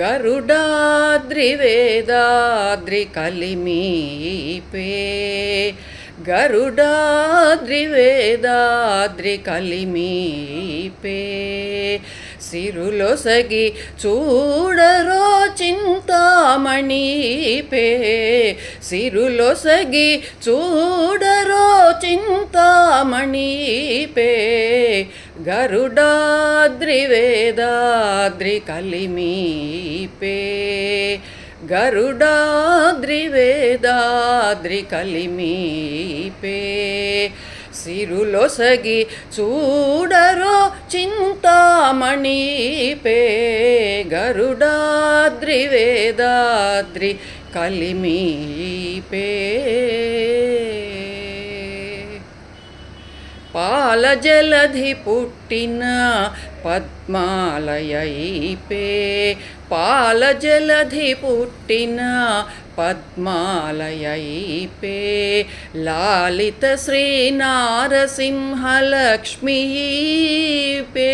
గరుడాద్రివేదాద్రి కలిమీపే గరుడాద్రివేదాద్రి కలిమీపే సిరులొసగి చూడరో చింతామణిపే. సిరులొసగి చూడరో చింతామణిపే. గరుడాద్రివేదాద్రి కలిమీపే గరుడాద్రివేదాద్రి కలిమీపే సిరులొసగి చూడరో చింతామణిపే. గరుడాద్రివేదాద్రి కలిమీపే पालजलधिपुट्टिन पद्मालयैपे पालजलधिपुट्टिन पद्मालयैपे लालितश्रीनारसिंहलक्ष्मीपे।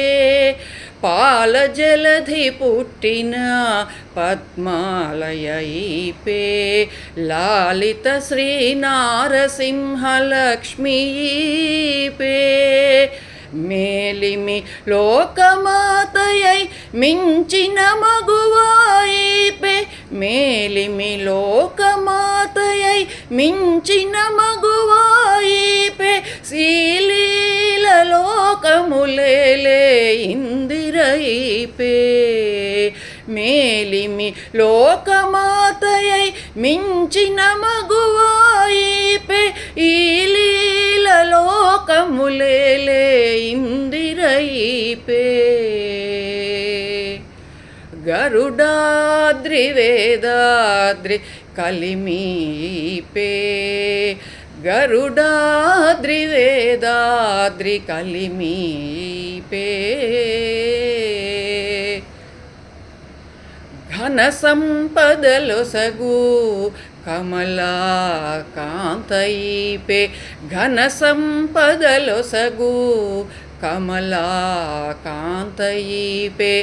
పద్మాలయైపే లాలిత శ్రీ నారసింహలక్ష్మీపే పాలజలధి పుట్టిన పద్మాలయైపే లాలిత శ్రీ నారసింహలక్ష్మీపే మేలిమి లోకమాతయై మించిన మగువాయిపే మేలిమి లోకమాతయై మించిన ఇందిరైపే మేలిమి లోకమాతయై మించిన మగువాయిపే ఈ లీల లోకములేలే ఇందిరైపే గరుడాద్రి వేదాద్రి కలిమీపే గరుడాద్రి వేదాద్రి కలిమీపే ధన సంపదలొసగు కమలా కాంతైపే ఘన సంపదలొసగు కమలా కాంతయిపే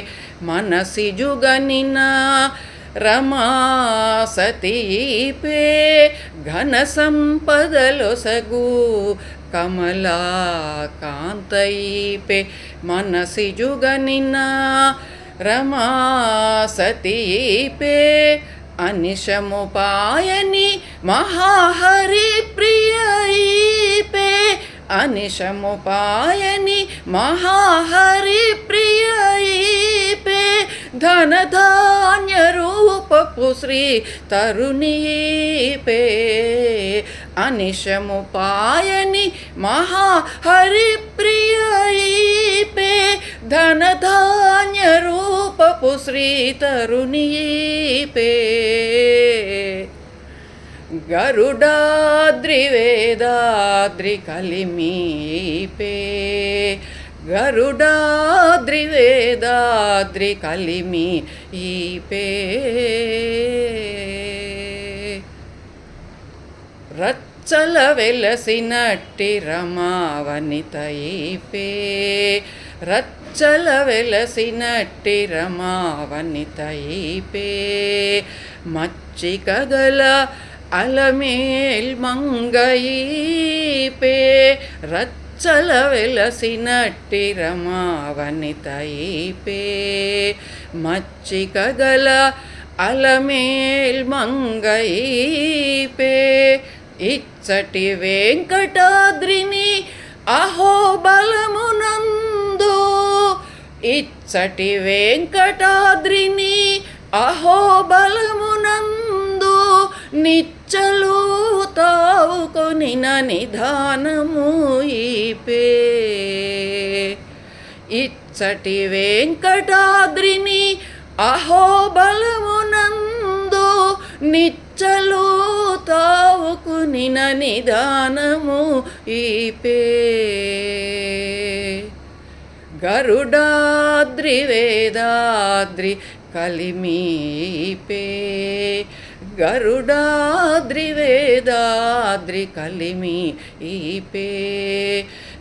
మనసి జుగనిన రమాసతీపే ఘన సంపదలొసగు కమలా కాంతయిపే మనసి జుగనినా రమా సతీపే అనిశముపాయని మహాహరి ప్రియైపే అనిశముపాయని మహాహరి ప్రియైపే ధనధాన్య రూపపు శ్రీ తరుణీపే అనిశముపాయని మహాహరి ప్రియైపే ధనధాన్య రూప రూపపు శ్రీ తరుణీపే. గరుడాద్రి కలిమీపే గరుడాద్రివేదాద్రి కలిమి ePay రచ్చల వెలసినట్టి రమావనితైపే రచ్చల వెలసినట్టి రమావనితైపే మచ్చికగల Alamel మంగయిపే రచ్చల వెలసినట్టి రమావనితైపే మచ్చికగల Alamel మంగయిపే ఇచ్చటి వెంకటాద్రిని అహోబలమునందు. ఇచ్చటి వెంకటాద్రిని అహోబలమునందు నిచ్చలు తావుకొనిన నిధానము ePay. ఇచ్చటి వెంకటాద్రిని అహోబలమునందు నిచ్చలు తావుకునిన నిదానము ePay. Garudadri Vedadri కలిమీపే. గరుడాద్రి వేదాద్రి కలిమి ఈపే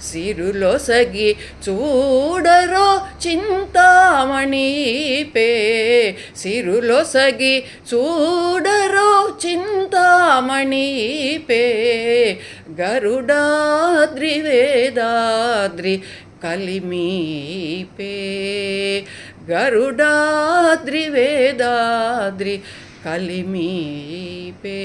సిరులొసగి చూడరో చింతామణి పే. సిరులొసగి చూడరో చింతామణి పే. గరుడాద్రి వేదాద్రి కలిమీపే గరుడాద్రి వేదాద్రి కలిమీపే